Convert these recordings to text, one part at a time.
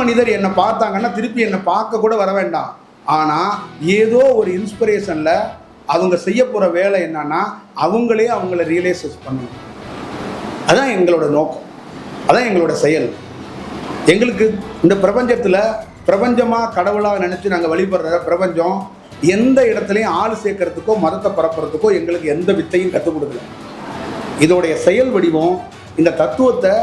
மனிதர் என்னை பார்த்தாங்கன்னா திருப்பி என்னை பார்க்க கூட வர வேண்டாம். ஆனால் ஏதோ ஒரு இன்ஸ்பிரேஷனில் அவங்க செய்ய போகிற வேலை என்னன்னா அவங்களே அவங்கள ரியலைசஸ் பண்ணணும். அதான் எங்களோட நோக்கம். அதான் எங்களோட செயல். எங்களுக்கு இந்த பிரபஞ்சத்தில் பிரபஞ்சமாக கடவுளாக நினச்சி நாங்கள் வழிபடுற பிரபஞ்சம் எந்த இடத்துலையும் ஆள் சேர்க்கறதுக்கோ மதத்தை பரப்புறதுக்கோ எங்களுக்கு எந்த வித்தையும் கற்றுக் கொடுக்கல. இதோடைய செயல் வடிவம் இந்த தத்துவத்தை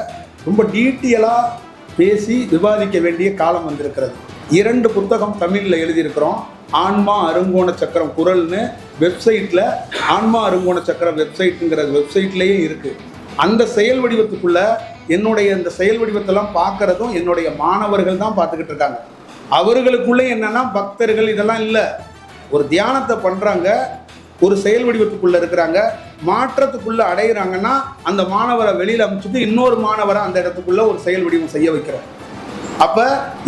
ரொம்ப டீட்டெயிலாக பேசி விவாதிக்க வேண்டிய காலம் வந்திருக்கிறது. இரண்டு புத்தகம் தமிழில் எழுதியிருக்கிறோம். ஆன்மா அருங்கோண சக்கரம் குரல்னு வெப்சைட்டில் ஆன்மா அருங்கோண சக்கரம் வெப்சைட்டுங்கிற வெப்சைட்லேயே இருக்குது அந்த செயல் வடிவத்துக்குள்ள என்னுடைய இந்த செயல் வடிவத்தெல்லாம் பார்க்கறதும் என்னுடைய மாணவர்கள் தான் பார்த்துக்கிட்டு இருக்காங்க. அவர்களுக்குள்ளே என்னன்னா பக்தர்கள் இதெல்லாம் இல்லை. ஒரு தியானத்தை பண்ணுறாங்க ஒரு செயல் வடிவத்துக்குள்ளே இருக்கிறாங்க மாற்றத்துக்குள்ள அடைகிறாங்கன்னா அந்த மாணவரை வெளியில் அமைச்சிட்டு இன்னொரு மாணவரை அந்த இடத்துக்குள்ள ஒரு செயல் வடிவம் செய்ய வைக்கிறார். அப்ப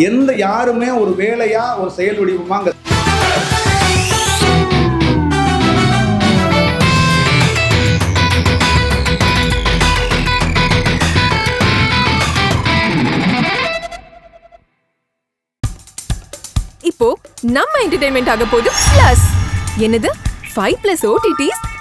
எந்த யாருமே ஒரு வேலையா ஒரு செயல் வடிவமா இப்போ நம்ம என்டர்டைன்மெண்ட் ஆக போகுது பிளஸ் என்னது? Five plus OTTs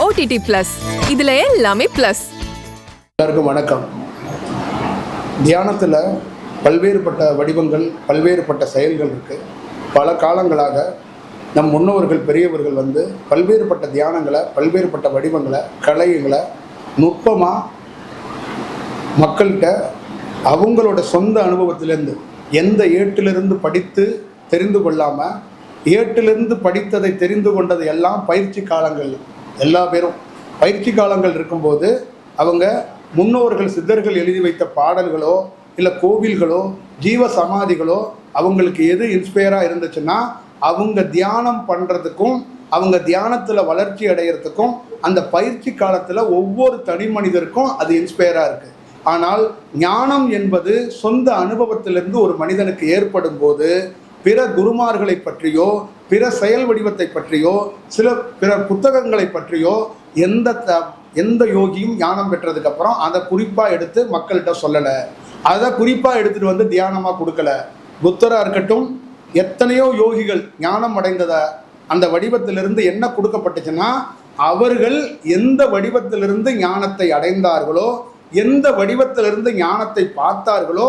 OTT plus இதில் எல்லாமே பிளஸ் எல்லாருக்கும் வணக்கம். தியானத்தில் பல்வேறுபட்ட வடிவங்கள் பல்வேறுபட்ட செயல்கள் இருக்குது பல காலங்களாக நம் முன்னோர்கள் பெரியவர்கள் வந்து பல்வேறுபட்ட தியானங்களை பல்வேறுபட்ட வடிவங்களை கலைகளை நுட்பமாக மக்கள்கிட்ட அவங்களோட சொந்த அனுபவத்திலேருந்து எந்த ஏட்டிலிருந்து படித்து தெரிந்து கொள்ளாமல் ஏட்டிலிருந்து படித்ததை தெரிந்து கொண்டது எல்லாம் பயிற்சி காலங்கள் எல்லா பேரும் பயிற்சி காலங்கள் இருக்கும்போது அவங்க முன்னோர்கள் சித்தர்கள் எழுதி வைத்த பாடல்களோ இல்லை கோவில்களோ ஜீவ சமாதிகளோ அவங்களுக்கு எது இன்ஸ்பயராக இருந்துச்சுன்னா அவங்க தியானம் பண்ணுறதுக்கும் அவங்க தியானத்தில் வளர்ச்சி அடையிறதுக்கும் அந்த பயிற்சி காலத்தில் ஒவ்வொரு தனி மனிதருக்கும் அது இன்ஸ்பயராக இருக்குது ஆனால் ஞானம் என்பது சொந்த அனுபவத்திலிருந்து ஒரு மனிதனுக்கு ஏற்படும் போது பிற குருமார்களை பற்றியோ பிற செயல் வடிவத்தை பற்றியோ சில பிற புத்தகங்களை பற்றியோ எந்த த எந்த யோகியும் ஞானம் பெற்றதுக்கு அப்புறம் அதை குறிப்பாக எடுத்து மக்கள்கிட்ட சொல்லலை. அதை குறிப்பாக எடுத்துட்டு வந்து தியானமாக கொடுக்கல. புத்தராக இருக்கட்டும் எத்தனையோ யோகிகள் ஞானம் அடைந்ததை அந்த வடிவத்திலிருந்து என்ன கொடுக்கப்பட்டுச்சுன்னா அவர்கள் எந்த வடிவத்திலிருந்து ஞானத்தை அடைந்தார்களோ எந்த வடிவத்திலிருந்து ஞானத்தை பார்த்தார்களோ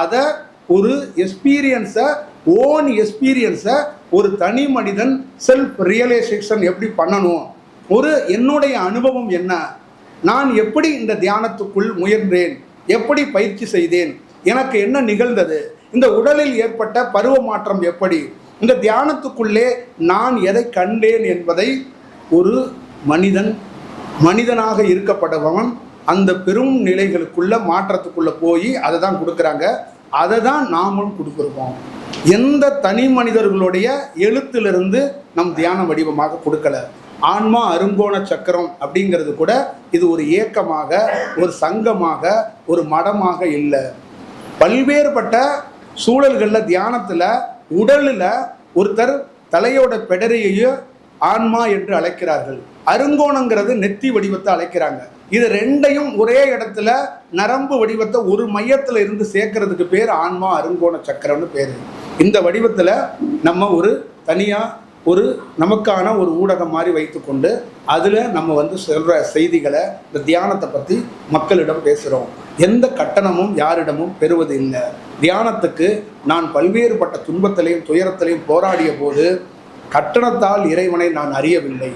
அதை ஒரு எக்ஸ்பீரியன்ஸை ஓன் எக்ஸ்பீரியன்ஸை ஒரு தனி மனிதன் செல்ஃப் ரியலைசேஷன் எப்படி பண்ணணும்? ஒரு என்னுடைய அனுபவம் என்ன? நான் எப்படி இந்த தியானத்துக்குள் முயன்றேன்? எப்படி பயிற்சி செய்தேன்? எனக்கு என்ன நிகழ்ந்தது? இந்த உடலில் ஏற்பட்ட பருவ மாற்றம் எப்படி? இந்த தியானத்துக்குள்ளே நான் எதை கண்டேன் என்பதை ஒரு மனிதன் மனிதனாக இருக்கப்பட்டவன் அந்த பெரும் நிலைகளுக்குள்ள மாற்றத்துக்குள்ளே போய் அதை தான் கொடுக்குறாங்க. அதை தான் நாமும் கொடுத்துருக்கோம். எந்த தனி மனிதர்களுடைய எழுத்திலிருந்து நம் தியான வடிவமாக கொடுக்கல. ஆன்மா அருங்கோண சக்கரம் அப்படிங்கிறது கூட இது ஒரு இயக்கமாக ஒரு சங்கமாக ஒரு மடமாக இல்லை. பல்வேறுபட்ட சூழல்களில் தியானத்தில் உடலில் ஒருத்தர் தலையோட பெடரையையும் ஆன்மா என்று அழைக்கிறார்கள். அருங்கோணங்கிறது நெத்தி வடிவத்தை அழைக்கிறாங்க. இது ரெண்டையும் ஒரே இடத்துல நரம்பு வடிவத்தை ஒரு மையத்தில் இருந்து சேர்க்கறதுக்கு பேர் ஆன்மா அருங்கோண சக்கரம்னு பேர். இந்த வடிவத்தில் நம்ம ஒரு தனியாக ஒரு நமக்கான ஒரு ஊடகம் மாதிரி வைத்துக்கொண்டு அதில் நம்ம வந்து சொல்கிற செய்திகளை இந்த தியானத்தை பற்றி மக்களிடம் பேசுகிறோம் எந்த கட்டணமும் யாரிடமும் பெறுவது இல்லை. தியானத்துக்கு நான் பல்வேறுபட்ட துன்பத்திலையும் துயரத்திலையும் போராடிய போது கட்டணத்தால் இறைவனை நான் அறியவில்லை.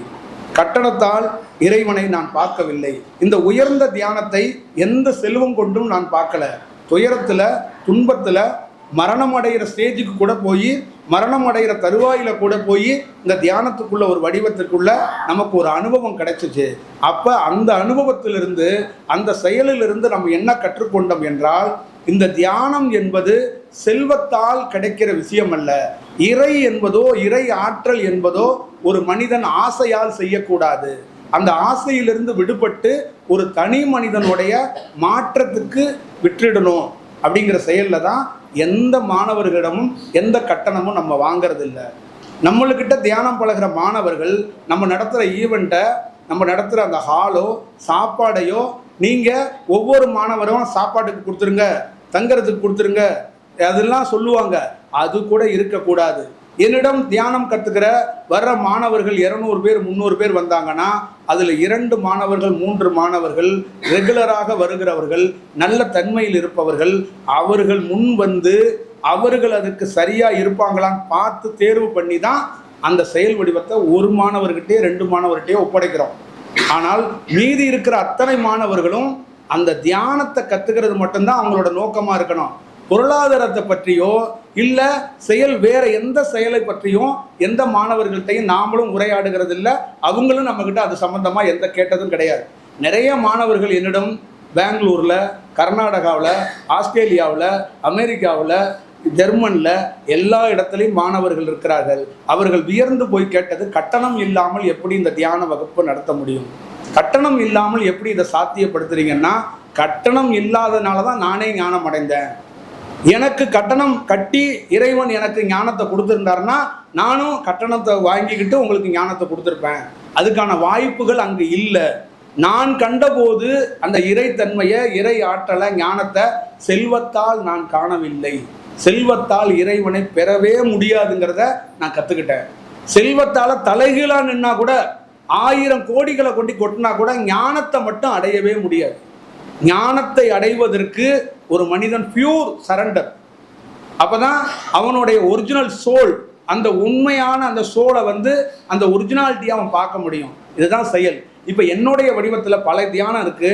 கட்டணத்தால் இறைவனை நான் பார்க்கவில்லை. இந்த உயர்ந்த தியானத்தை எந்த செல்வம் கொண்டும் நான் பார்க்கல. துயரத்தில் துன்பத்தில் மரணம் அடைகிற ஸ்டேஜுக்கு கூட போய் மரணம் அடைகிற தருவாயில கூட போய் இந்த தியானத்துக்குள்ள ஒரு வடிவத்திற்குள்ள நமக்கு ஒரு அனுபவம் கிடைச்சிச்சு. அப்போ அந்த அனுபவத்திலிருந்து அந்த செயலிலிருந்து நம்ம என்ன கற்றுக்கொண்டோம் என்றால் இந்த தியானம் என்பது செல்வத்தால் கிடைக்கிற விஷயம் அல்ல இறை என்பதோ இறை ஆற்றல் என்பதோ ஒரு மனிதன் ஆசையால் செய்யக்கூடாது. அந்த ஆசையிலிருந்து விடுபட்டு ஒரு தனி மனிதனுடைய மாற்றத்துக்கு விட்டுடணும் அப்படிங்கிற செயலில் தான் எந்த மாணவர்களிடமும் எந்த கட்டணமும் நம்ம வாங்குறது இல்லை நம்மளுக்கிட்ட தியானம் பழகுற மாணவர்கள் நம்ம நடத்துகிற ஈவெண்ட்டை நம்ம நடத்துகிற அந்த ஹாலோ சாப்பாடையோ நீங்கள் ஒவ்வொரு மாணவரும் சாப்பாட்டுக்கு கொடுத்துருங்க தங்கறதுக்கு கொடுத்துருங்க அதெல்லாம் சொல்லுவாங்க. அது கூட இருக்கக்கூடாது. என்னிடம் தியானம் கற்றுக்கிற வர்ற மாணவர்கள் இரநூறு பேர் முந்நூறு பேர் வந்தாங்கன்னா அதில் இரண்டு மாணவர்கள் மூன்று மாணவர்கள் ரெகுலராக வருகிறவர்கள் நல்ல தன்மையில் இருப்பவர்கள் அவர்கள் முன் வந்து அவர்கள் அதுக்கு சரியாக இருப்பாங்களான்னு பார்த்து தேர்வு பண்ணி தான் அந்த செயல் வடிவத்தை ஒரு மாணவர்கிட்டே ரெண்டு மாணவர்கிட்டயே ஒப்படைக்கிறோம். ஆனால் மீதி இருக்கிற அத்தனை மாணவர்களும் அந்த தியானத்தை கற்றுக்கிறது மட்டும்தான் அவங்களோட நோக்கமாக இருக்கணும். பொருளாதாரத்தை பற்றியோ இல்லை செயல் வேற எந்த செயலை பற்றியும் எந்த மாணவர்கள்ட்டையும் நாமளும் உரையாடுகிறது இல்லை அவங்களும் நம்மக்கிட்ட அது சம்மந்தமாக எந்த கேட்டதும் கிடையாது. நிறைய மாணவர்கள் என்னிடம் பெங்களூரில் கர்நாடகாவில் ஆஸ்திரேலியாவில் அமெரிக்காவில் ஜெர்மனில் எல்லா இடத்துலையும் மாணவர்கள் இருக்கிறார்கள். அவர்கள் வியர்ந்து போய் கேட்டது கட்டணம் இல்லாமல் எப்படி இந்த தியான வகுப்பு நடத்த முடியும்? கட்டணம் இல்லாமல் எப்படி இதை சாத்தியப்படுத்துறீங்கன்னா கட்டணம் இல்லாதனால தான் நானே ஞானம் அடைந்தேன் எனக்கு கட்டணம் கட்டி இறைவன் எனக்கு ஞானத்தை கொடுத்துருந்தாருன்னா நானும் கட்டணத்தை வாங்கிக்கிட்டு உங்களுக்கு ஞானத்தை கொடுத்துருப்பேன். அதுக்கான வாய்ப்புகள் அங்கு இல்லை. நான் கண்டபோது அந்த இறைத்தன்மையை இறை ஆற்றலை ஞானத்தை செல்வத்தால் நான் காணவில்லை. செல்வத்தால் இறைவனை பெறவே முடியாதுங்கிறத நான் கற்றுக்கிட்டேன் செல்வத்தால் தலைகீழாக நின்னா கூட ஆயிரம் கோடிகளை கொண்டு கொட்டினா கூட ஞானத்தை மட்டும் அடையவே முடியாது. ஞானத்தை அடைவதற்கு ஒரு மனிதன் பியூர் சரண்டர் அப்போதான் அவனுடைய ஒரிஜினல் சோல் அந்த உண்மையான அந்த சோலை வந்து அந்த ஒரிஜினாலிட்டியை அவன் பார்க்க முடியும். இதுதான் செயல். இப்போ என்னுடைய வடிவத்தில் பல தியானம் இருக்கு.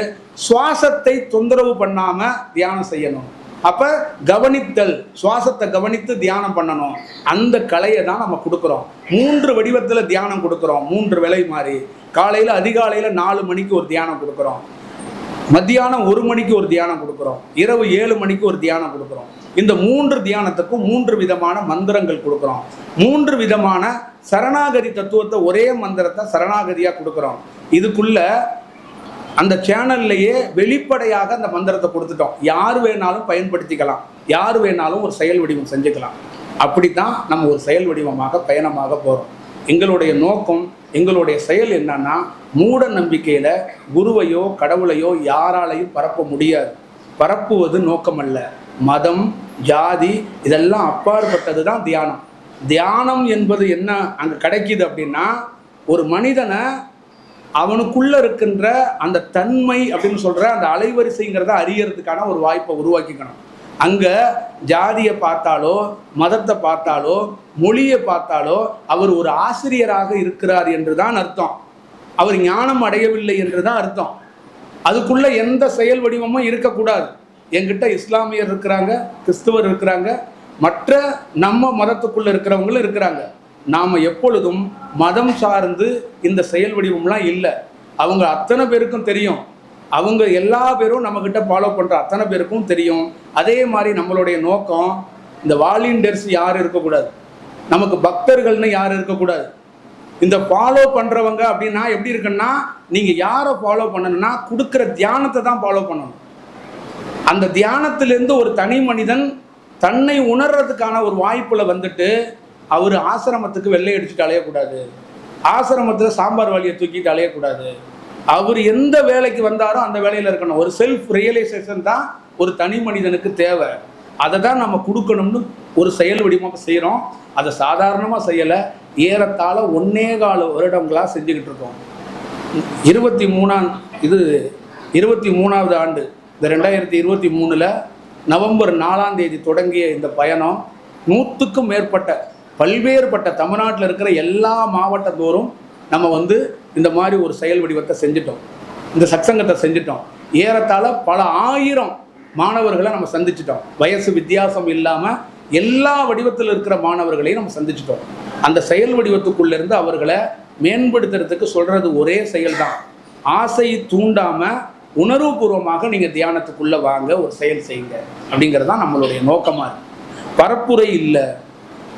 சுவாசத்தை தொந்தரவு பண்ணாம தியானம் செய்யணும். அப்ப கவனித்தல் சுவாசத்தை கவனித்து தியானம் பண்ணணும். அந்த கலையை தான் நம்ம கொடுக்குறோம். மூன்று வடிவத்தில் தியானம் கொடுக்குறோம். மூன்று விலை மாதிரி காலையில் அதிகாலையில் நாலு மணிக்கு ஒரு தியானம் கொடுக்குறோம். மத்தியானம் ஒரு மணிக்கு ஒரு தியானம் கொடுக்குறோம். இரவு ஏழு மணிக்கு ஒரு தியானம் கொடுக்குறோம். இந்த மூன்று தியானத்துக்கும் மூன்று விதமான மந்திரங்கள் கொடுக்குறோம். மூன்று விதமான சரணாகதி தத்துவத்தை ஒரே மந்திரத்தை சரணாகதியாக கொடுக்குறோம். இதுக்குள்ள அந்த சேனல்லையே வெளிப்படையாக அந்த மந்திரத்தை கொடுத்துட்டோம். யார் வேணாலும் பயன்படுத்திக்கலாம். யார் வேணாலும் ஒரு செயல் வடிவம் செஞ்சுக்கலாம். அப்படித்தான் நம்ம ஒரு செயல் வடிவமாக பயணமாக போகிறோம் எங்களுடைய நோக்கம் எங்களுடைய செயல் என்னன்னா மூட நம்பிக்கையில் குருவையோ கடவுளையோ யாராலையும் பரப்ப முடியாது. பரப்புவது நோக்கமல்ல. மதம் ஜாதி இதெல்லாம் அப்பாற்பட்டது தான் தியானம். தியானம் என்பது என்ன அங்கே கிடைக்கிது அப்படின்னா ஒரு மனிதனை அவனுக்குள்ள இருக்கின்ற அந்த தன்மை அப்படின்னு சொல்கிற அந்த அலைவரிசைங்கிறத அறியறதுக்கான ஒரு வாய்ப்பை உருவாக்கிக்கணும். அங்கே ஜாதியை பார்த்தாலோ மதத்தை பார்த்தாலோ மொழியை பார்த்தாலோ அவர் ஒரு ஆசிரியராக இருக்கிறார் என்று தான் அர்த்தம். அவர் ஞானம் அடையவில்லை என்று தான் அர்த்தம். அதுக்குள்ள எந்த செயல் வடிவமும் இருக்கக்கூடாது. என்கிட்ட இஸ்லாமியர் இருக்கிறாங்க கிறிஸ்துவர் இருக்கிறாங்க மற்ற நம்ம மதத்துக்குள்ள இருக்கிறவங்களும் இருக்கிறாங்க. நாம் எப்பொழுதும் மதம் சார்ந்து இந்த செயல் வடிவம்லாம் இல்லை. அவங்க அத்தனை பேருக்கும் தெரியும். அவங்க எல்லா பேரும் நம்மக்கிட்ட ஃபாலோ பண்ணுற அத்தனை பேருக்கும் தெரியும். அதே மாதிரி நம்மளுடைய நோக்கம் இந்த வாலண்டியர்ஸ் யாரும் இருக்கக்கூடாது? நமக்கு பக்தர்கள்னு யாரும் இருக்கக்கூடாது? இந்த ஃபாலோ பண்ணுறவங்க அப்படின்னா எப்படி இருக்குன்னா நீங்கள் யாரை ஃபாலோ பண்ணணும்னா கொடுக்குற தியானத்தை தான் ஃபாலோ பண்ணணும். அந்த தியானத்திலேருந்து ஒரு தனி மனிதன் தன்னை உணர்றதுக்கான ஒரு வாய்ப்பில் வந்துட்டு அவர் ஆசிரமத்துக்கு வெள்ளை அடிச்சுட்டு அலையக்கூடாது. ஆசிரமத்தில் சாம்பார் வழியை தூக்கிட்டு அலையக்கூடாது. அவர் எந்த வேலைக்கு வந்தாரோ அந்த வேலையில் இருக்கணும். ஒரு செல்ஃப் ரியலைசேஷன் தான் ஒரு தனி மனிதனுக்கு தேவை. அதை தான் நம்ம கொடுக்கணும்னு ஒரு செயல் வடிவமாக செய்கிறோம் அதை சாதாரணமாக செய்யலை. ஏறத்தாழ ஒன்னே கால வருடங்களாக செஞ்சுக்கிட்டு இருக்கோம். இருபத்தி மூணாம் இது இருபத்தி மூணாவது ஆண்டு. இந்த ரெண்டாயிரத்தி இருபத்தி மூணில் நவம்பர் நாலாம் தேதி தொடங்கிய இந்த பயணம் நூற்றுக்கும் மேற்பட்ட பல்வேறுபட்ட தமிழ்நாட்டில் இருக்கிற எல்லா மாவட்டத்தோறும் நம்ம வந்து இந்த மாதிரி ஒரு செயல் வடிவத்தை செஞ்சிட்டோம். இந்த சத்சங்கத்தை செஞ்சிட்டோம். ஏறத்தாழ பல ஆயிரம் மாணவர்களை நம்ம சந்திச்சிட்டோம். வயசு வித்தியாசம் இல்லாமல் எல்லா வடிவத்தில் இருக்கிற மாணவர்களையும் நம்ம சந்திச்சிட்டோம். அந்த செயல் வடிவத்துக்குள்ளேருந்து அவர்களை மேம்படுத்துறதுக்கு சொல்கிறது ஒரே செயல் தான் தூண்டாமல் உணர்வுபூர்வமாக நீங்கள் தியானத்துக்குள்ளே வாங்க ஒரு செயல் செய்யுங்க அப்படிங்கிறது தான் நம்மளுடைய நோக்கமாக இருக்குது பரப்புரை இல்லை.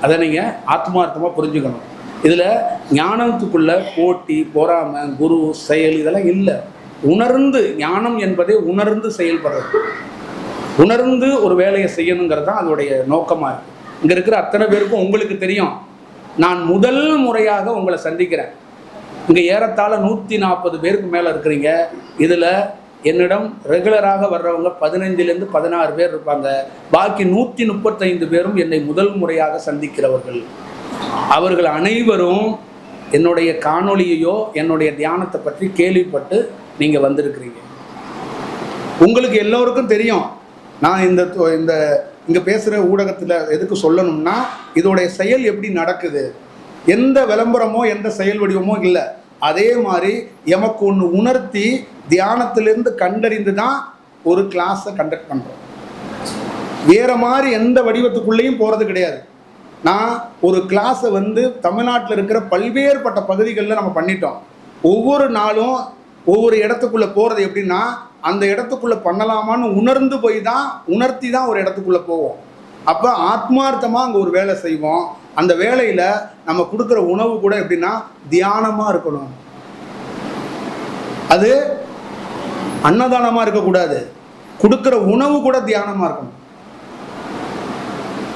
அதை நீங்கள் ஆத்மார்த்தமாக புரிஞ்சுக்கணும். இதில் ஞானத்துக்குள்ள போட்டி பொறாமை குரு செயல் இதெல்லாம் இல்லை. உணர்ந்து ஞானம் என்பதே உணர்ந்து செயல்படுறது. உணர்ந்து ஒரு வேலையை செய்யணுங்கிறது தான் அதோடைய நோக்கமாக இருக்குது இங்கே இருக்கிற அத்தனை பேருக்கும் உங்களுக்கு தெரியும். நான் முதல் முறையாக உங்களை சந்திக்கிறேன். இங்கே ஏறத்தாழ நூற்றி நாற்பது பேருக்கு மேலே இருக்கிறீங்க. இதில் என்னிடம் ரெகுலராக வர்றவங்க பதினைஞ்சிலேருந்து பதினாறு பேர் இருப்பாங்க. பாக்கி நூற்றி முப்பத்தைந்து பேரும் என்னை முதல் முறையாக சந்திக்கிறவர்கள். அவர்கள் அனைவரும் என்னுடைய காணொளியையோ என்னுடைய தியானத்தை பற்றி கேள்விப்பட்டு நீங்கள் வந்திருக்கிறீங்க. உங்களுக்கு எல்லோருக்கும் தெரியும். நான் இந்த இந்த இங்கே பேசுகிற ஊடகத்தில் எதுக்கு சொல்லணும்னா இதோடைய செயல் எப்படி நடக்குது? எந்த விளம்பரமோ எந்த செயல் வடிவமோ இல்லை. அதே மாதிரி எமக்கு ஒன்று உணர்த்தி தியானத்திலிருந்து கண்டறிந்து தான் ஒரு கிளாஸை கண்டக்ட் பண்ணுறோம் வேறு மாதிரி எந்த வடிவத்துக்குள்ளேயும் போகிறது கிடையாது. நான் ஒரு கிளாஸை வந்து தமிழ்நாட்டில் இருக்கிற பல்வேறுபட்ட பகுதிகளில் நம்ம பண்ணிட்டோம். ஒவ்வொரு நாளும் ஒவ்வொரு இடத்துக்குள்ளே போகிறது எப்படின்னா அந்த இடத்துக்குள்ளே பண்ணலாமான்னு உணர்ந்து போய் தான் உணர்த்தி தான் ஒரு இடத்துக்குள்ளே போவோம். அப்போ ஆத்மார்த்தமாக அங்கே ஒரு வேலை செய்வோம். அந்த வேலையில் நம்ம கொடுக்குற உணவு கூட எப்படின்னா தியானமாக இருக்கணும். அது அன்னதானமாக இருக்கக்கூடாது. கொடுக்குற உணவு கூட தியானமாக இருக்கணும்.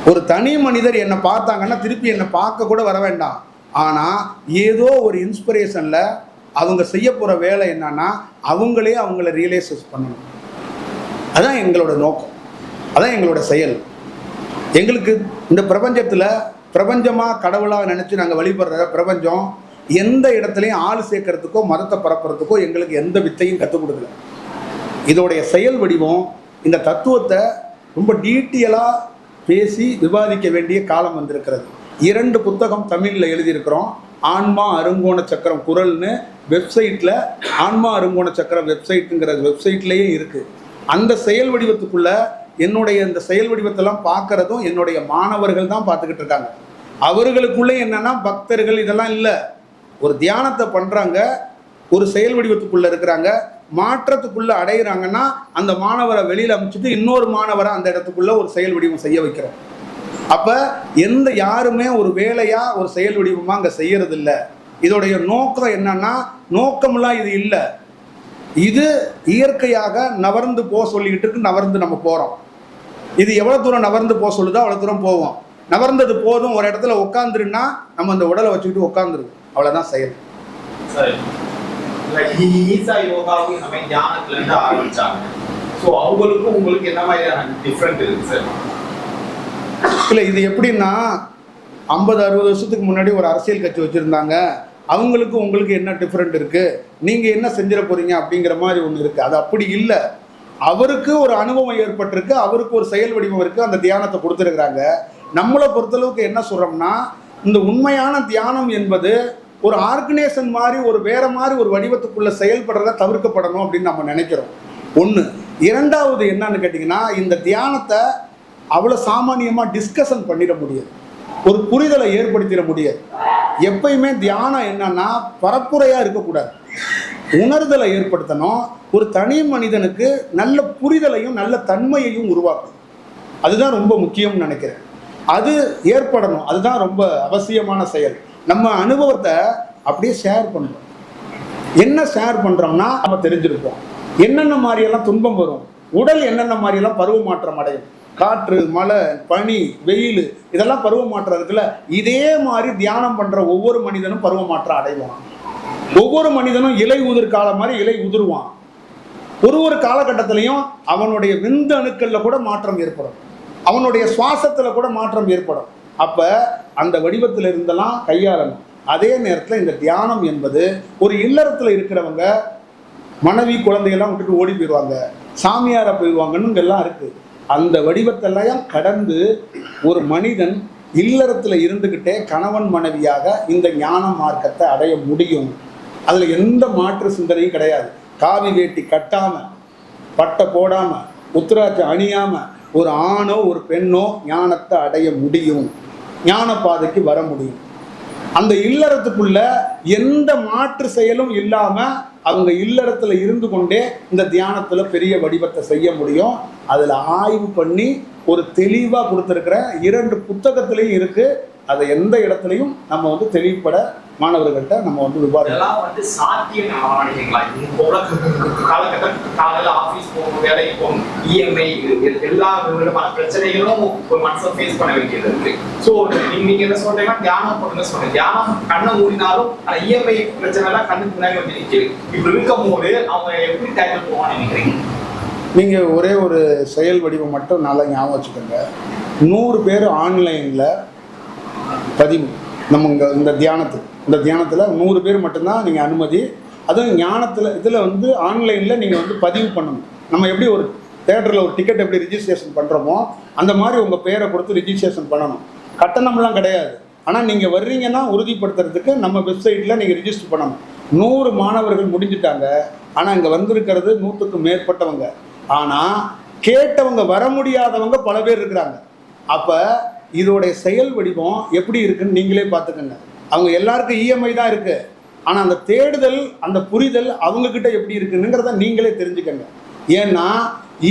ஒரு தனி மனிதர் என்னை பார்த்தாங்கன்னா திருப்பி என்னை பார்க்க கூட வர வேண்டாம். ஆனால் ஏதோ ஒரு இன்ஸ்பிரேஷனில் அவங்க செய்ய போகிற வேலை என்னன்னா அவங்களே அவங்கள ரியலைசஸ் பண்ணணும். அதான் எங்களோட நோக்கம். அதான் எங்களோட செயல். எங்களுக்கு இந்த பிரபஞ்சத்தில் பிரபஞ்சமாக கடவுளாக நினச்சி நாங்கள் வழிபடுற பிரபஞ்சம் எந்த இடத்துலையும் ஆள் சேர்க்கறதுக்கோ மதத்தை பரப்புறதுக்கோ எங்களுக்கு எந்த வித்தையும் கற்றுக் கொடுக்கல. இதோடைய செயல் வடிவம் இந்த தத்துவத்தை ரொம்ப டீட்டெயிலாக பேசி விவாதிக்க வேண்டிய காலம் வந்திருக்கிறது. இரண்டு புத்தகம் தமிழில் எழுதியிருக்கிறோம். ஆன்மா அருங்கோண சக்கரம் குரல்னு வெப்சைட்டில் ஆன்மா அருங்கோண சக்கரம் வெப்சைட்டுங்கிற வெப்சைட்லேயே இருக்குது அந்த செயல் வடிவத்துக்குள்ள என்னுடைய இந்த செயல் வடிவத்தெல்லாம் பார்க்குறதும் என்னுடைய மாணவர்கள் தான் பார்த்துக்கிட்டு இருக்காங்க. அவர்களுக்குள்ளே என்னன்னா பக்தர்கள் இதெல்லாம் இல்லை. ஒரு தியானத்தை பண்ணுறாங்க ஒரு செயல் வடிவத்துக்குள்ளே இருக்கிறாங்க மாற்றத்துக்குள்ளே அடையிறாங்கன்னா அந்த மாணவரை வெளியில் அமைச்சிட்டு இன்னொரு மாணவரை அந்த இடத்துக்குள்ளே ஒரு செயல் வடிவம் செய்ய வைக்கிறோம். அப்போ எந்த யாருமே ஒரு வேலையா ஒரு செயல் வடிவமாக அங்கே செய்யறது இதோடைய நோக்கம் என்னன்னா நோக்கம்லாம் இது இல்லை. இது இயற்கையாக நவர்ந்து போக சொல்லிக்கிட்டு இருக்கு நவர்ந்து நம்ம போகிறோம் இது எவ்வளோ தூரம் நவர்ந்து போக சொல்லுதோ அவ்வளோ தூரம் போவோம். நவர்ந்தது போதும் ஒரு இடத்துல உட்காந்துருன்னா நம்ம அந்த உடலை வச்சுக்கிட்டு உட்காந்துருது அவ்வளோதான் செயல். ஈசா யோகாவும் தியானத்துல இருந்து ஆரம்பிச்சாங்க. ஸோ அவங்களுக்கும் உங்களுக்கு என்ன மாதிரியான டிஃப்ரெண்ட் இருக்கு சார் இல்லை இது எப்படின்னா ஐம்பது அறுபது வருஷத்துக்கு முன்னாடி ஒரு அரசியல் கட்சி வச்சுருந்தாங்க. அவங்களுக்கு உங்களுக்கு என்ன டிஃப்ரெண்ட் இருக்குது நீங்கள் என்ன செஞ்சிட போகிறீங்க அப்படிங்கிற மாதிரி ஒன்று இருக்குது அது அப்படி இல்லை. அவருக்கு ஒரு அனுபவம் ஏற்பட்டிருக்கு. அவருக்கு ஒரு செயல் வடிவம் இருக்குது அந்த தியானத்தை கொடுத்துருக்குறாங்க. நம்மளை பொறுத்தளவுக்கு என்ன சொல்கிறோம்னா இந்த உண்மையான தியானம் என்பது ஒரு ஆர்கனைசேஷன் மாதிரி ஒரு வேற மாதிரி ஒரு வடிவத்துக்குள்ள செயல்படுறத தவிர்க்கப்படணும் அப்படின்னு நம்ம நினைக்கிறோம். ஒன்று இரண்டாவது என்னன்னு கேட்டிங்கன்னா இந்த தியானத்தை அவ்வளோ சாமானியமாக டிஸ்கஷன் பண்ணிட முடியாது. ஒரு புரிதலை ஏற்படுத்திட முடியாது. எப்பயுமே தியானம் என்னன்னா பரப்புரையாக இருக்கக்கூடாது. உணர்தலை ஏற்படுத்தணும். ஒரு தனி மனிதனுக்கு நல்ல புரிதலையும் நல்ல தன்மையையும் உருவாக்கும் அதுதான் ரொம்ப முக்கியம்னு நினைக்கிறேன். அது ஏற்படணும். அதுதான் ரொம்ப அவசியமான செயல். நம்ம அனுபவத்தை அப்படியே ஷேர் பண்ணுறோம் என்ன ஷேர் பண்ணுறோம்னா நம்ம தெரிஞ்சிருப்போம். என்னென்ன மாதிரியெல்லாம் துன்பம் வரும்? உடல் என்னென்ன மாதிரியெல்லாம் பருவ மாற்றம் அடையும்? காற்று மழை பனி வெயில் இதெல்லாம் பருவ மாற்றம் இருக்குல்ல? இதே மாதிரி தியானம் பண்ணுற ஒவ்வொரு மனிதனும் பருவ மாற்றம் அடைவான். ஒவ்வொரு மனிதனும் இலை உதிர் காலம் மாதிரி இலை உதிருவான். ஒரு ஒரு காலகட்டத்திலையும் அவனுடைய விந்து அணுக்கள்ல கூட மாற்றம் ஏற்படும். அவனுடைய சுவாசத்துல கூட மாற்றம் ஏற்படும். அப்ப அந்த வடிவத்தில் இருந்தெல்லாம் கையாளணும். அதே நேரத்தில் இந்த தியானம் என்பது ஒரு இல்லறத்தில் இருக்கிறவங்க மனைவி குழந்தையெல்லாம் விட்டுட்டு ஓடி போயிடுவாங்க. சாமியாரை போயிடுவாங்கன்னு இங்கெல்லாம் இருக்கு. அந்த வடிவத்தெல்லாம் கடந்து ஒரு மனிதன் இல்லறத்தில் இருந்துக்கிட்டே கணவன் மனைவியாக இந்த ஞான மார்க்கத்தை அடைய முடியும். அதில் எந்த மாற்று சிந்தனையும் கிடையாது. காவி வேட்டி கட்டாம பட்டை போடாம உத்தராட்சி அணியாம ஒரு ஆணோ ஒரு பெண்ணோ ஞானத்தை அடைய முடியும். ஞான பாதைக்கு வர முடியும். அந்த இல்லறத்துக்குள்ள எந்த மாற்று செயலும் இல்லாம அவங்க இல்லறத்தில் இருந்து கொண்டே இந்த தியானத்தில் பெரிய வடிவத்தை செய்ய முடியும். அதில் ஆய்வு பண்ணி ஒரு தெளிவாக கொடுத்துருக்குற இரண்டு புத்தகத்திலையும் இருக்குது அதை எந்த இடத்துலையும் நம்ம வந்து தெளிவுபட மாணவர்கள்ட்ட நம்ம வந்து விவாதம் வந்து சாத்தியம் காலகட்டம் காலையில ஆபீஸ் போகணும் வேலைக்கு போகணும் E இஎம்ஐ எல்லா விதமான பிரச்சனைகளும் ஒரு மனுஷன் ஃபேஸ் பண்ண வேண்டியது இருக்கு. ஸோ நீங்க என்ன சொல்றீங்கன்னா தியானம் பண்ணுங்க சொல்றீங்க. தியானம் கண்ணை மூடினாலும் ஆனா இஎம்ஐ பிரச்சனை எல்லாம் கண்ணுக்கு முன்னாடி வந்து நிற்குது இப்படி இருக்கும் போது அவங்க எப்படி டேக்கிள் போவான்னு நினைக்கிறீங்க? நீங்க ஒரே ஒரு செயல் வடிவம் மட்டும் நல்லா ஞாபகம் வச்சுக்கோங்க. நூறு பேர் ஆன்லைன்ல பதிவு. நம்ம இந்த தியானத்துக்கு. இந்த தியானத்தில் நூறு பேர் மட்டும்தான் நீங்கள் அனுமதி. அதுவும் ஞானத்தில் இதில் வந்து ஆன்லைனில் நீங்கள் வந்து பதிவு பண்ணணும். நம்ம எப்படி ஒரு தேட்டரில் ஒரு டிக்கெட் எப்படி ரிஜிஸ்ட்ரேஷன் பண்ணுறோமோ அந்த மாதிரி உங்கள் பேரை கொடுத்து ரிஜிஸ்ட்ரேஷன் பண்ணணும். கட்டணம்லாம் கிடையாது. ஆனால் நீங்கள் வர்றீங்கன்னா உறுதிப்படுத்துறதுக்கு நம்ம வெப்சைட்டில் நீங்கள் ரிஜிஸ்டர் பண்ணணும். நூறு மாணவர்கள் முடிஞ்சிட்டாங்க. ஆனால் இங்கே வந்திருக்கிறது நூற்றுக்கும் மேற்பட்டவங்க. ஆனால் கேட்டவங்க வர முடியாதவங்க பல பேர் இருக்கிறாங்க. அப்போ இதோடைய செயல் வடிவம் எப்படி இருக்குன்னு நீங்களே பார்த்துக்கோங்க. அவங்க எல்லாருக்கும் இஎம்ஐ தான் இருக்கு. ஆனால் அந்த தேடுதல் அந்த புரிதல் அவங்கக்கிட்ட எப்படி இருக்குங்கிறத நீங்களே தெரிஞ்சுக்கங்க. ஏன்னா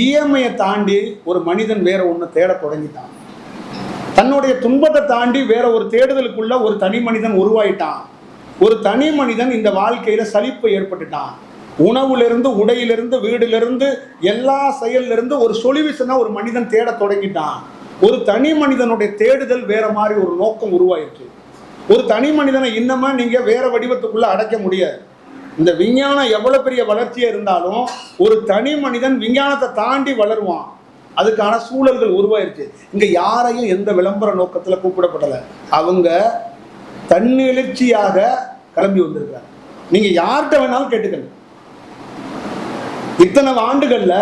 இஎம்ஐயை தாண்டி ஒரு மனிதன் வேற ஒன்று தேட தொடங்கிட்டான். தன்னுடைய துன்பத்தை தாண்டி வேற ஒரு தேடுதலுக்குள்ள ஒரு தனி மனிதன் உருவாயிட்டான். ஒரு தனி மனிதன் இந்த வாழ்க்கையில சலிப்பு ஏற்பட்டுட்டான். உணவுலேருந்து உடையிலிருந்து வீடிலிருந்து எல்லா செயல்லிருந்து ஒரு சொல்யூஷனை ஒரு மனிதன் தேட தொடங்கிட்டான். ஒரு தனி மனிதனுடைய தேடுதல் வேற மாதிரி ஒரு நோக்கம் உருவாயிடுச்சு ஒரு தனி மனிதனை இன்னமா நீங்க வேற வடிவத்துக்குள்ள அடைக்க முடியாது. இந்த விஞ்ஞானம் எவ்வளவு பெரிய வளர்ச்சியா இருந்தாலும் ஒரு தனி மனிதன் விஞ்ஞானத்தை தாண்டி வளருவான். அதுக்கான சூழல்கள் உருவாயிருச்சு. இங்க யாரையும் எந்த விளம்பர நோக்கத்துல கூப்பிடப்படலை. அவங்க தன்னெழுச்சியாக கிளம்பி வந்திருக்கிறாங்க. நீங்க யார்கிட்ட வேணாலும் கேட்டுக்கங்க. இத்தனை ஆண்டுகள்ல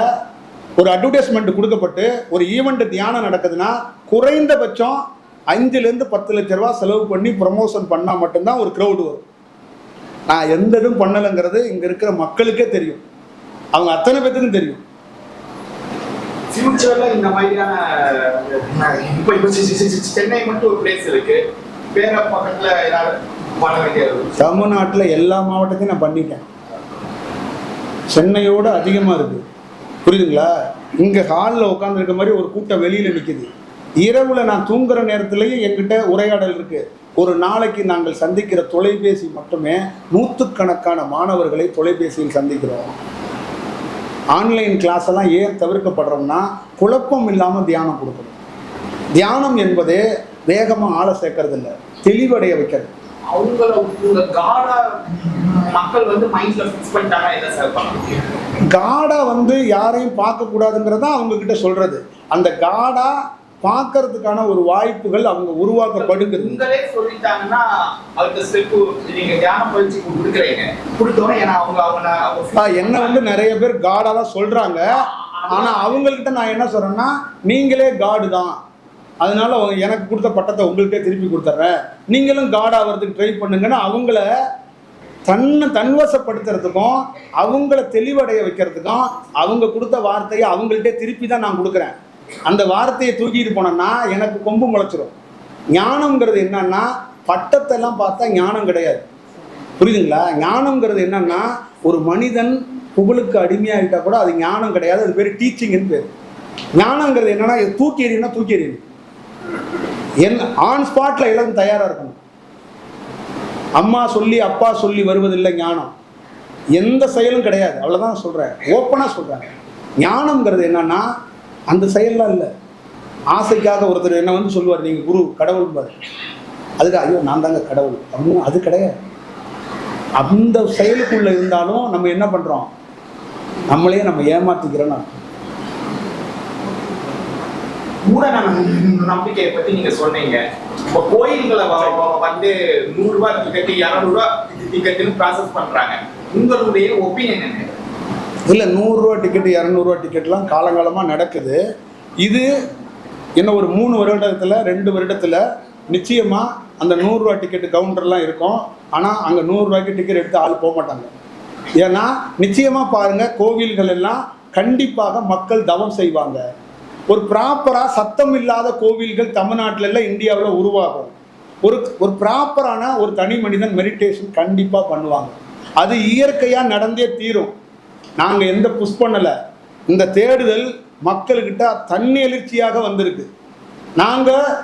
ஒரு அட்வர்டைஸ்மெண்ட் கொடுக்கப்பட்டு ஒரு ஈவெண்ட் தியானம் நடக்குதுன்னா குறைந்தபட்சம் அஞ்சுலேருந்து பத்து லட்ச ரூபா செலவு பண்ணி ப்ரமோஷன் பண்ணால் மட்டும்தான் ஒரு க்ரௌடு வரும். நான் எந்த இதுவும் பண்ணலைங்கிறது இங்கே இருக்கிற மக்களுக்கே தெரியும். அவங்க அத்தனை பேத்துக்கும் தெரியும். ஃபியூச்சர்ல இந்த மாதிரியான இப்போ இப்போ சென்னை மட்டும் ஒரு பிளேஸ் இருக்கு. வேற பக்கத்துல ஏதாவது பண்ண வேண்டியது தமிழ்நாட்டில் எல்லா மாவட்டத்தையும் நான் பண்ணிட்டேன். சென்னையோட அதிகமாக இருக்குது புரியுதுங்களா? இங்கே ஹாலில் உட்காந்துருக்க மாதிரி ஒரு கூட்டம் வெளியில் நிற்குது இரவில் நான் தூங்குற நேரத்துலையும் என்கிட்ட உரையாடல் இருக்குது ஒரு நாளைக்கு நாங்கள் சந்திக்கிற தொலைபேசி மட்டுமே நூற்றுக்கணக்கான மாணவர்களை தொலைபேசியில் சந்திக்கிறோம். ஆன்லைன் கிளாஸ் எல்லாம் ஏன் தவிர்க்கப்படுறோம்னா குழப்பம் இல்லாமல் தியானம் கொடுக்கணும். தியானம் என்பதே வேகமாக ஆளை சேர்க்கறது இல்லை தெளிவடைய வைக்கிறது. அவங்கள மக்கள் வந்து மைண்ட்ல ஃபிக்ஸ் பண்ணிட்டாங்க என்ன சார் பண்ண முடியும் காடா வந்து யாரையும் பார்க்கக்கூடாதுங்கிறதா அவங்க கிட்ட சொல்றது. அந்த காடா பார்க்கறதுக்கான ஒரு வாய்ப்புகள் அவங்க உருவாக்கப்படுகிறது. உங்களே சொல்லிட்டாங்கன்னா அடுத்த ஸ்டெப் நீங்க தியானம் பயிற்சி கொடுக்குறீங்க. கொடுத்தோன்னே ஏன்னா அவங்க அவங்க என்ன வந்து நிறைய பேர் காடா தான் சொல்றாங்க. ஆனா அவங்கக்கிட்ட நான் என்ன சொல்றேன்னா நீங்களே காடு தான். அதனால எனக்கு கொடுத்த பட்டத்தை உங்கள்கிட்ட திருப்பி கொடுத்துட்றேன். நீங்களும் காட் ஆகிறதுக்கு ட்ரை பண்ணுங்கன்னு அவங்கள தன்னை தன்வசப்படுத்துறதுக்கும் அவங்கள தெளிவடைய வைக்கிறதுக்கும் அவங்க கொடுத்த வார்த்தையை அவங்கள்ட்ட திருப்பி தான் நான் கொடுக்குறேன். அந்த வார்த்தையை தூக்கிட்டு போனேன்னா எனக்கு கொம்பு முளைச்சிரும். ஞானம்ங்கிறது என்னன்னா பட்டத்தெல்லாம் பார்த்தா ஞானம் கிடையாது. புரியுதுங்களா? ஞானம்ங்கிறது என்னன்னா ஒரு மனிதன் புகழுக்கு அடிமையாகிட்டா கூட அது ஞானம் கிடையாது. அது பேர் டீச்சிங்னு பேர். ஞானங்கிறது என்னன்னா தூக்கி எறியணும் தூக்கி எறியணும் என் ஆன் ஸ்பாட்ல இளம் தயாரா இருக்கணும். அம்மா சொல்லி அப்பா சொல்லி வருவதில்லை ஞானம். எந்த செயலும் கிடையாது. அவ்வளவுதான் சொல்றேன். ஓப்பனா சொல்றேன். ஞானம்ங்கிறது என்னன்னா அந்த செயல்லாம் இல்லை. ஆசைக்காக ஒருத்தர் என்ன வந்து சொல்லுவார் நீங்கள் குரு கடவுள் பாரு. அதுக்கு ஐயோ நான் தாங்க கடவுள். அப்படின்னு அது கிடையாது. அந்த செயலுக்குள்ளே இருந்தாலும் நம்ம என்ன பண்ணுறோம் நம்மளே நம்ம ஏமாத்திக்கிறோம்னு அர்த்தம். மூட நம்பிக்கையை பத்தி நீங்க சொன்னீங்க. இப்போ கோயில்களை வ- வந்து நூறு ரூபாய் டிக்கெட் இரநூறு ப்ராசஸ் பண்றாங்க. உங்களுடைய ஒப்பீனியன் என்ன? இல்லை நூறுரூவா டிக்கெட் இரநூறுவா டிக்கெட்லாம் காலங்காலமாக நடக்குது. இது என்ன ஒரு மூணு வருடத்தில் ரெண்டு வருடத்தில் நிச்சயமாக அந்த நூறுரூவா டிக்கெட் கவுண்டர்லாம் இருக்கும். ஆனால் அங்கே நூறுரூவாய்க்கு டிக்கெட் எடுத்து ஆள் போக மாட்டாங்க. ஏன்னா நிச்சயமாக பாருங்கள் கோவில்கள் எல்லாம் கண்டிப்பாக மக்கள் தவம் செய்வாங்க. ஒரு ப்ராப்பராக சத்தம் இல்லாத கோவில்கள் தமிழ்நாட்டில் எல்லாம் இந்தியாவில் உருவாகும். ஒரு ஒரு ப்ராப்பரான ஒரு தனி மனிதன் மெடிடேஷன் கண்டிப்பாக பண்ணுவாங்க. அது இயற்கையாக நடந்தே தீரும். நாங்கள் எந்த புஷ் பண்ணலை. இந்த தேடுதல் மக்கள்கிட்ட தன்னெழுச்சியாக வந்திருக்கு. நாங்கள்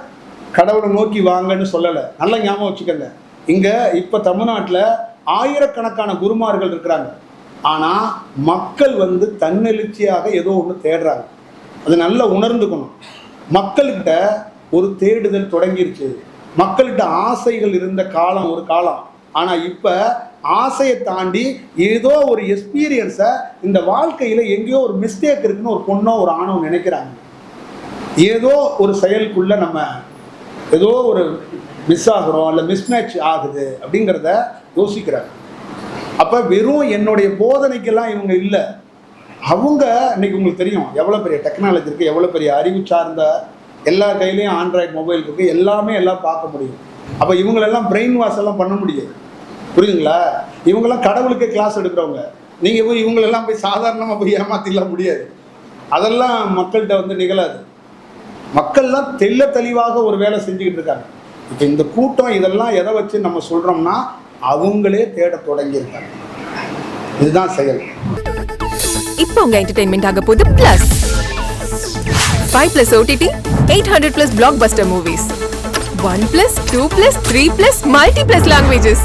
கடவுளை நோக்கி வாங்கன்னு சொல்லலை. நல்லா ஞாபகம் வச்சுக்கோங்க. இங்கே இப்போ தமிழ்நாட்டில் ஆயிரக்கணக்கான குருமார்கள் இருக்கிறாங்க. ஆனால் மக்கள் வந்து தன்னெழுச்சியாக ஏதோ ஒன்று தேடுறாங்க. அது நல்லா உணர்ந்துக்கணும். மக்கள்கிட்ட ஒரு தேடுதல் தொடங்கிருச்சு. மக்கள்கிட்ட ஆசைகள் இருந்த காலம் ஒரு காலம். ஆனால் இப்போ ஆசையை தாண்டி ஏதோ ஒரு எக்ஸ்பீரியன்ஸை இந்த வாழ்க்கையில் எங்கேயோ ஒரு மிஸ்டேக் இருக்குன்னு ஒரு பொண்ணோ ஒரு ஆணோ நினைக்கிறாங்க. ஏதோ ஒரு செயலுக்குள்ள நம்ம ஏதோ ஒரு மிஸ் ஆகிறோம் இல்லை மிஸ்மேட்ச் ஆகுது அப்படிங்கிறத யோசிக்கிறாங்க. அப்போ வெறும் என்னுடைய போதனைக்கெல்லாம் இவங்க இல்லை. அவங்க இன்னைக்கு உங்களுக்கு தெரியும் எவ்வளோ பெரிய டெக்னாலஜி இருக்குது எவ்வளோ பெரிய அறிவு சார்ந்த எல்லா கையிலையும் ஆண்ட்ராய்டு மொபைல் இருக்குது எல்லாமே எல்லாம் பார்க்க முடியும். அப்போ இவங்களெல்லாம் பிரெயின் வாஷ் எல்லாம் பண்ண முடியாது. புரியுதுங்களா? இவங்கெல்லாம் கடவுளுக்கு கிளாஸ் எடுக்கிறவங்க. நீங்கள் போய் இவங்களெல்லாம் போய் சாதாரணமாக போய் ஏமாத்திடலாம் முடியாது. அதெல்லாம் மக்கள்கிட்ட வந்து நிகழாது. மக்கள்லாம் தெல்ல தெளிவாக ஒரு வேலை செஞ்சுக்கிட்டு இருக்காங்க. இப்போ இந்த கூட்டம் இதெல்லாம் எதை வச்சு நம்ம சொல்கிறோம்னா அவங்களே தேட தொடங்கியிருக்காங்க. இதுதான் செயல். இப்போ உங்க என்டர்டைன்மெண்ட் ஆக போகுது plus five plus OTT eight hundred plus blockbuster movies one plus two plus three plus multi plus languages